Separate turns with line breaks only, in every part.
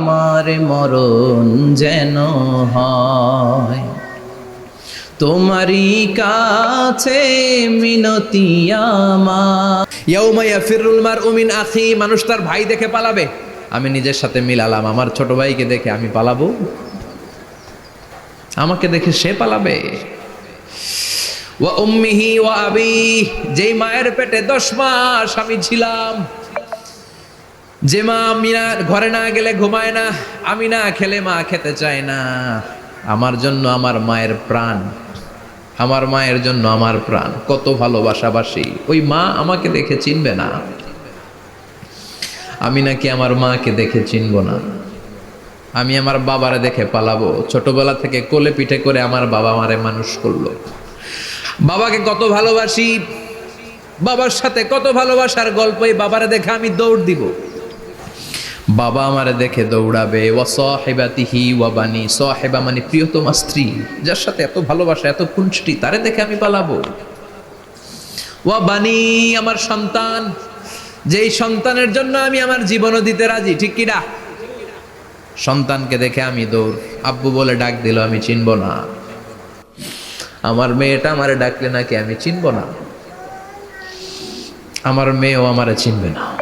আমার মরণ যেন হয়। তোমারই কাছে মিনতি আমার।
ইয়াউমা ইয়াফিরুল মারউ মিন আখি, মানুষ তার ভাই দেখে পালাবে। আমি নিজের সাথে মিলালাম, আমার ছোট ভাইকে দেখে আমি পালাবো। আমাকে দেখে সে পালাবে। ওয়া উম্মিহি ওয়া আবি, যেই মায়ের পেটে দশ মাস আমি ছিলাম যে মা আমি না ঘরে না গেলে ঘুমায় না, আমি না খেলে মা খেতে চায় না। আমার জন্য আমার মায়ের প্রাণ, আমার মায়ের জন্য আমার প্রাণ। কত ভালোবাসাবাসি। ওই মা আমাকে দেখে চিনবে না। আমি নাকি আমার মাকে দেখে চিনব না। আমি আমার বাবারে দেখে পালাবো। ছোটবেলা থেকে কোলে পিঠে করে আমার বাবা আমারে মানুষ করল। বাবাকে কত ভালোবাসি। বাবার সাথে কত ভালোবাসার গল্প এই বাবারে দেখে আমি দৌড় দিব। বাবা আমারে দেখে দৌড়াবে। ও সহেবাতিহি ওয়াবানি সহেবা মানে প্রিয়তমা স্ত্রী, যার সাথে এত ভালোবাসা, এত কুঞ্চটি তারে দেখে আমি পালাবো। ওয়া বানি আমার সন্তান, যেই সন্তানের জন্য আমি আমার জীবনও দিতে রাজি, ঠিক কিনা? সন্তানকে দেখে আমি দৌড়, আব্বু বলে ডাক দিল, আমি চিনব না। আমার মেয়েটা আমারে ডাকলে নাকি আমি চিনব না? আমার মেয়েও আমারে চিনবে না।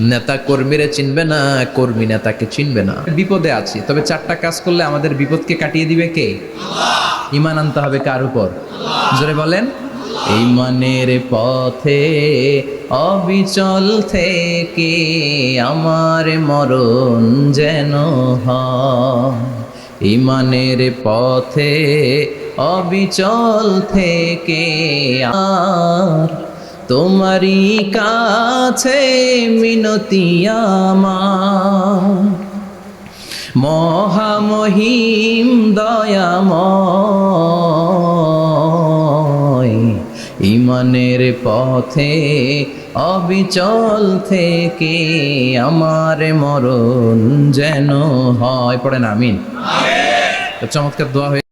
নেতা কর্মীরে চিনবে না, কর্মী নেতাকে চিনবে না। বিপদে আছি, তবে চারটা কাজ করলে আমাদের বিপদকে কাটিয়ে দিবে কে? ইমান আনতে হবে কার উপর? জোরে বলেন।
ইমানের পথে অবিচল থেকে আমার মরণ যেন ইমানের পথে অবিচল থেকে আর তোমারই কাছে মিনতি আমার। মহামহিম দয়াময় ইমানের পথে অবিচল থেকে আমার মরণ যেন হয়। পড়েন আমিন।
তো চমৎকার দোয়া হয়ে